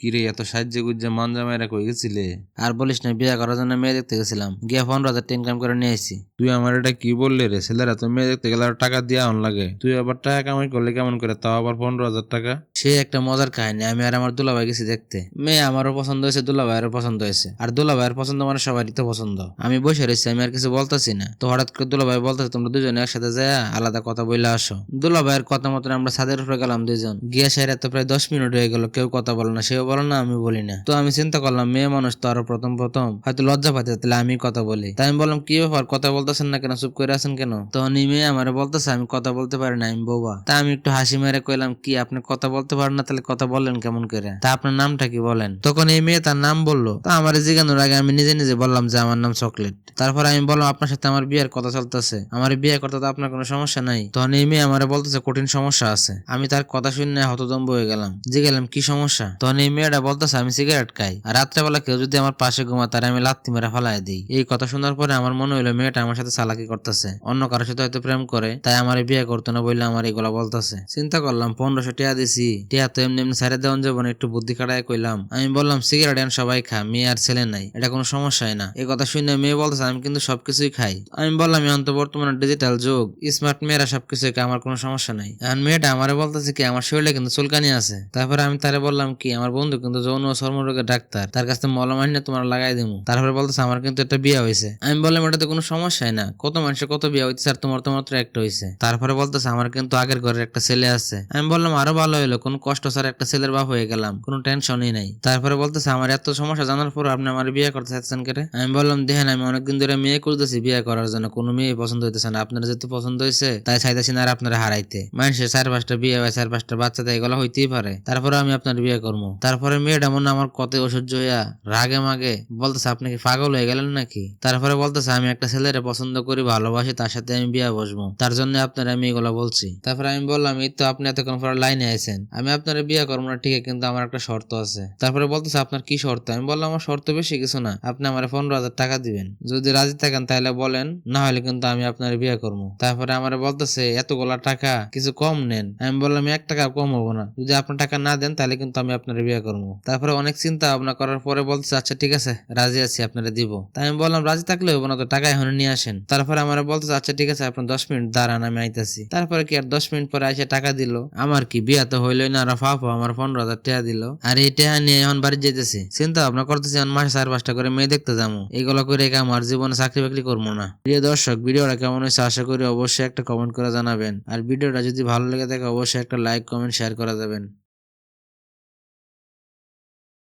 কিরে এত সাহায্য গুজ্জে মান জামাইরা কই গেছিলে? আর বলিস না বিয়ে করার জন্য মেয়ে দেখতে গেছিলাম। গিয়ে পনেরো হাজার ইনকাম করে নিয়ে আসি তুই আমার এটা কি বললি রে? ছেলেরা তো মেয়ে দেখতে গেলে টাকা দিয়া অন লাগে। তুই আবার টাকা কামাই করলে কেমন করে? তাও আবার পনেরো হাজার টাকা? সে একটা মজার কাহিনী আমি আর আমার দুলাভাই গেছি দেখতে। মেয়ে আমারও পছন্দ হয়েছে দুলাভাইয়েরও পছন্দ হয়েছে। আর দুলাভাইয়ের পছন্দ মানে সবারই তো পছন্দ। আমি বসে রয়েছি আমি আর কিছু বলতেছি না। তো হঠাৎ করে দুলাভাই বলতেছে তোমরা দুজনে একসাথে যায় আলাদা কথা বলে আসো। দুলাভাইয়ের কথা মতন আমরা ছাদের উপরে গেলাম দুজন গিয়ে সেরা তো প্রায় দশ মিনিট হয়ে গেল কেউ কথা বলে না সেও বলে না, আমি বলি না। তো আমি চিন্তা করলাম, মেয়ে মানুষ তো আরও প্রথম প্রথম। হয়তো লজ্জা পাতে তাহলে আমি কথা বলি। তাই আমি বললাম, কি ব্যাপার? কথা বলতেছেন না কেন? চুপ করে আছেন কেন? তখন মেয়ে আমার বলতেছে, আমি কথা বলতে পারি না, আমি বৌবা। তা আমি একটু হাসি মেরে কইলাম, কি, আপনি কথা বলতে পারেন না? তাহলে কথা বললেন কেমন করে? তা আপনার নামটা কি বলেন? তখন এই মেয়ে তার নাম বলল। তা আমার জিজ্ঞানোর আগে আমি নিজে নিজে বললাম যে, আমার নাম চকলেট। তারপর আমি বললাম, আপনার সাথে আমার বিয়ের কথা চলতেছে। আমার বিয়ে করতে তো আপনার কোনো সমস্যা নাই। তখন এই মেয়ে আমার বলতেছে, কঠিন সমস্যা আছে। আমি তার কথা শুনে হতদম্ব হয়ে গেলাম। যে গেলাম কি সমস্যা? তখন এই মেয়েটা বলতেছে, আমি সিগারেট খাই। আর রাত্রেবেলা কেউ যদি আমার পাশে ঘুমা তার আমি লাত্তি মেরে ফেলাই দিই। এই কথা শোনার পরে আমার মনে হইল, মেয়েটা আমার সাথে চালাকি করতেছে। অন্য কারোর সাথে হয়তো প্রেম করে, তাই আমার বিয়ে করতো না বললে আমার এগুলা বলতেছে। চিন্তা করলাম, পনেরোশো টিয়া দিছি। টিয়া তো এমনি এমনি সাইডে দেওয়ান যাব একটু বুদ্ধি কাটায় কইলাম। আমি বললাম সিগারেট এন সবাই খা, মেয়ে আর ছেলে নাই। এটা কোনো সমস্যাই না। এই কথা শুনে মেয়ে বলতেছে, আমি কিন্তু সবকিছুই খাই। আমি বললাম এখন তো বর্তমানে ডিজিটাল যুগ স্মার্ট মেয়েরা সবকিছু খায় আমার কোনো সমস্যা নাই। এখন মেয়েটা আমারে বলতেছে কি, আমার শরীরে কিন্তু চুলকানি আছে। তারপরে আমি তারে বললাম কি, আমার বন্ধু কিন্তু যৌন চর্মরোগের ডাক্তার, তার কাছে মলম আনিয়ে তোমার লাগাই দিমু। তারপরে বলতেছে, আমার কিন্তু একটা বিয়ে হয়েছে। আমি বললাম এটাতে কোনো সমস্যাই না। কত মানুষের কত বিয়ে হইতেছে আর তোমার তো মাত্র একটা হয়েছে তারপরে বলতেছে, আমার কিন্তু আগের ঘরের একটা ছেলে আছে। আমি বললাম, আরও ভালো হলো কোনো কষ্ট ছাড়া একটা ছেলের বাপ হয়ে গেলাম। কোনো টেনশনই নাই। তারপরে বলতেছে, আমার এত সমস্যা জানার পর আপনি আমার বিয়ে করতে চাচ্ছেন কেটে? আমি বললাম, দেখেন, আমি অনেকদিন ধরে মেয়ে করতেছি বিয়ে করার জন্য। কোনো মেয়ে পছন্দ হইতেছে না। আপনার যেহেতু পছন্দ হয়েছে তাই চাইতেছি না আর আপনারা হারাইতে। মানুষের চার পাঁচটা বিয়ে হয়, চার পাঁচটা বাচ্চা দেয় এগুলো হইতেই পারে। তারপরে আমি আপনার বিয়ে করব। তারপরে মেয়েটা মনে আমার কত অসহ্য হইয়া রাগে মাগে বলতেছে, আপনি কি পাগল হয়ে গেলেন নাকি? তারপরে বলতেছে, আমি একটা ছেলেরে পছন্দ করি, ভালোবাসি, তার সাথে আমি বিয়ে বসবো, তার জন্য আপনার আমি এগুলো বলছি। তারপরে আমি বললাম, এই তো আপনি এতক্ষণ পরে লাইনে আছেন আমি আপনার বিয়ে করব না ঠিক কিন্তু আমার একটা শর্ত আছে। তারপরে বলতেছে, আপনার কি শর্ত? আমি বললাম, আমার শর্ত বেশি কিছু না, আপনি আমার পনেরো হাজার টাকা দিবেন। যদি রাজি থাকেন তাহলে বলেন, না হলে কিন্তু আমি আপনার বিয়ে করব। তারপরে আমার বলতেছে, এতগুলা টাকা কিছু কম নেন। আমি বললাম এক টাকা কম হব না। যদি আপনার টাকা না দেন তাহলে কিন্তু আমি আপনার বিয়ে করব। তারপরে অনেক চিন্তা ভাবনা করার পরে বলতেছে আচ্ছা ঠিক আছে, রাজি আছি, আপনারা দিব। তাই আমি বললাম, রাজি থাকলে হব না তো, টাকা এখন নিয়ে আসেন। তারপরে আমার বলতেছে আচ্ছা ঠিক আছে আপনার দশ মিনিট দাঁড়ান, আমি আইতাছি। তারপরে কি আর দশ মিনিট পরে এসে টাকা দিল? আমার কি, বিয়া তো হইলই না, আর ফাফ আমার পনেরো হাজার টাকা দিল। আর এই টাকা নিয়ে এখন বাড়ি যেতেছি চিন্তা ভাবনা করতেছি, এখন মাসে চার পাঁচটা করে মেয়ে দেখতে যাব। এগুলো করে আমার জীবনে চাকরি বাকরি করব না? প্রিয় দর্শক, ভিডিওটা কেমন হয়েছে আশা করি অবশ্যই একটা কমেন্ট করে জানাবেন। আর ভিডিওটা যদি ভালো লেগে থাকে, অবশ্যই একটা লাইক কমেন্ট শেয়ার করা যাবেন।